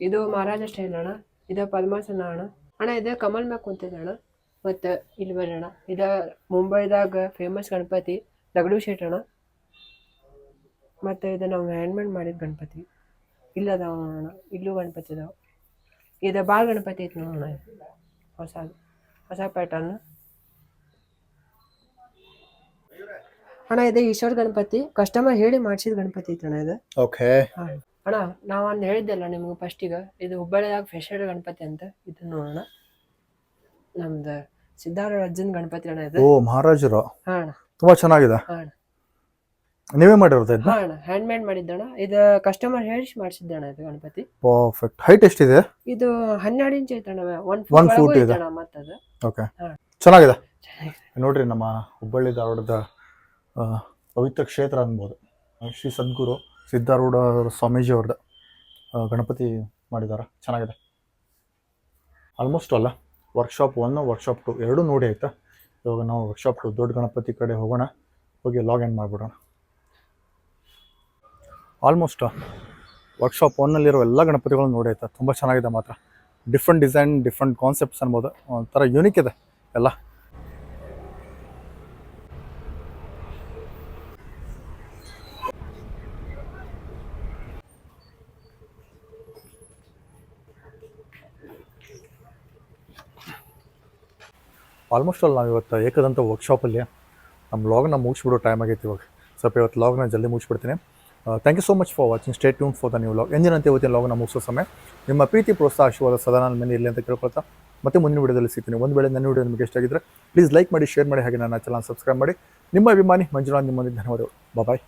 Speaker 2: ಇದು ಮಹಾರಾಜ ಸ್ಟೈಲ್ ಅಣ್ಣ. ಇದ ಪದ್ಮಾಸನ ಅಣ್ಣ. ಅಣ್ಣ ಇದ ಕಮಲ್ ಮ್ಯಾಗ ಕುಂತಿದೆ ಅಣ್ಣ. ಮತ್ತು ಇಲ್ಲಿ ಬರೋಣ ಇದ ಇದು ಮುಂಬೈದಾಗ ಫೇಮಸ್ ಗಣಪತಿ ದಗಡು ಶೇಟ್ ಅಣ್ಣ. ಮತ್ತು ಇದು ನಾವು ಹ್ಯಾಂಡ್ಮೇಡ್ ಮಾಡಿದ ಗಣಪತಿ. ಇಲ್ಲ ನೋಡೋಣ ಇಲ್ಲೂ ಗಣಪತಿ ಅದಾವ. ಇದು ಭಾಳ ಗಣಪತಿ ಐತಿ ನೋಡೋಣ ಹೊಸ ಹೊಸ ಪ್ಯಾಟರ್ನ್ ಅಣ್ಣ ಇದೆ ಈಶ್ವರ ಗಣಪತಿ. ಕಸ್ಟಮರ್ ಹೇಳಿ ಮಾಡಿಸಿದ ಗಣಪತಿ ಐತಿ ಅಣ್ಣ ಇದು.
Speaker 1: ಓಕೆ
Speaker 2: ಅಣ್ಣ ನಾವು ಒಂದು ಹೇಳಿದ್ದೆಲ್ಲ ನಿಮ್ಗೆ ಫಸ್ಟಿಗೆ ಇದು ಹುಬ್ಬಳ್ಳಿದಾಗ ಫೆಷರ್ ಗಣಪತಿ ಅಂತ ಇದು ನೋಡೋಣ ನಮ್ದು ಸಿದ್ಧಾರ ಅಜ್ಜನ ಗಣಪತಿ ಅಣ್ಣ ಇದು.
Speaker 1: ಓ ಮಹಾರಾಜರು.
Speaker 2: ಹಾ ಅಣ್ಣ.
Speaker 1: ತುಂಬಾ ಚೆನ್ನಾಗಿದೆ.
Speaker 2: ಹಾ ಅಣ್ಣ.
Speaker 1: ನೀವೇ ಮಾಡಿರೋದು ಇದನ್ನ?
Speaker 2: ಹ್ಯಾಂಡ್ ಮೇಡ್ ಮಾಡಿದ್ದಣ್ಣ. ಇದು ಕಸ್ಟಮರ್ ಹೇಳಿ ಮಾಡಿಸಿದ್ದಣ ಇದು ಗಣಪತಿ.
Speaker 1: ಪರ್ಫೆಕ್ಟ್ ಹೈಟ್ ಎಷ್ಟಿದೆ?
Speaker 2: ಇದು ಹನ್ನೆರಡು ಇಂಚ್ ಐತಣ್ಣ ಒನ್ ಫೂಟ್
Speaker 1: ಇದೆ.
Speaker 2: ಮತ್ತದು
Speaker 1: ಓಕೆ. ಚೆನ್ನಾಗಿದೆ. ನೋಡ್ರಿ ನಮ್ಮ ಹುಬ್ಬಳ್ಳಿ ಧಾರವಾಡದ ಪವಿತ್ರ ಕ್ಷೇತ್ರ ಅನ್ಬೋದು. ಶ್ರೀ ಸದ್ಗುರು ಸಿದ್ಧಾರೂಢ ಸ್ವಾಮೀಜಿ ಅವ್ರದ್ದು ಗಣಪತಿ ಮಾಡಿದ್ದಾರೆ ಚೆನ್ನಾಗಿದೆ. ಆಲ್ಮೋಸ್ಟ್ ಅಲ್ಲ ವರ್ಕ್ಶಾಪ್ ಒನ್ ವರ್ಕ್ಶಾಪ್ ಟು ಎರಡೂ ನೋಡಿ ಆಯ್ತಾ? ಇವಾಗ ನಾವು ವರ್ಕ್ಶಾಪ್ ಟು ದೊಡ್ಡ ಗಣಪತಿ ಕಡೆ ಹೋಗೋಣ. ಹೋಗಿ ಲಾಗ್ ಇನ್ ಮಾಡಿಬಿಡೋಣ. ಆಲ್ಮೋಸ್ಟ್ ವರ್ಕ್ಶಾಪ್ ಒನ್ನಲ್ಲಿರೋ ಎಲ್ಲ ಗಣಪತಿಗಳನ್ನು ನೋಡೈತೆ ತುಂಬ ಚೆನ್ನಾಗಿದೆ ಮಾತ್ರ. ಡಿಫ್ರೆಂಟ್ ಡಿಸೈನ್ ಡಿಫ್ರೆಂಟ್ ಕಾನ್ಸೆಪ್ಟ್ಸ್ ಅನ್ಬೋದು. ಒಂಥರ ಯೂನಿಕ್ ಇದೆ ಎಲ್ಲ. ಆಲ್ಮೋಸ್ಟ್ ಅಲ್ಲಿ ನಾವು ಇವತ್ತು ಏಕದಂತ ವರ್ಕ್ಶಾಪಲ್ಲಿ ನಮ್ಮ ಲಾಗ್ನ ಮುಗಿಸ್ಬಿಡೋ ಟೈಮ್ ಆಗೈತೆ ಇವಾಗ. ಸ್ವಲ್ಪ ಇವತ್ತು ಲಾಗ್ನ ಜಲ್ದಿ ಮುಗಿಸ್ಬಿಡ್ತೀನಿ. Thank you so much for watching stay tuned for the new log ಎಂದಿನಂತೆ ಇವತ್ತಿನ ಲಾಗ್ನ ಮುಗಿಸೋ ಸಮಯ? ನಿಮ್ಮ ಪ್ರೀತಿ ಪ್ರೋತ್ಸಾಹ ಆಶೀರ್ವಾದ ಸದಾ ಮೇಲೆ ಇರಲಿ ಅಂತ ಕೇಳ್ಕೊಳ್ತಾ. ಮತ್ತೆ ಮುಂದಿನ ವಿಡಿಯೋದಲ್ಲಿ ಸಿಗ್ತೀನಿ. ಒಂದು ವೇಳೆ ನನ್ನ ವಿಡಿಯೋ ನಿಮಗೆ ಇಷ್ಟ ಆಗಿದ್ರೆ ಪ್ಲೀಸ್ ಲೈಕ್ ಮಾಡಿ ಶೇರ್ ಮಾಡಿ, ಹಾಗೆ ನನ್ನ ಚಾನಲ್ ಸಬ್ಸ್ಕ್ರೈಬ್ ಮಾಡಿ. ನಿಮ್ಮ ಅಭಿಮಾನಿ ಮಂಜುನಾಥ್ ನಿಮ್ಮೊಂದಿಗೆ ಧನ್ಯವಾದಗಳು. ಬಾಯ್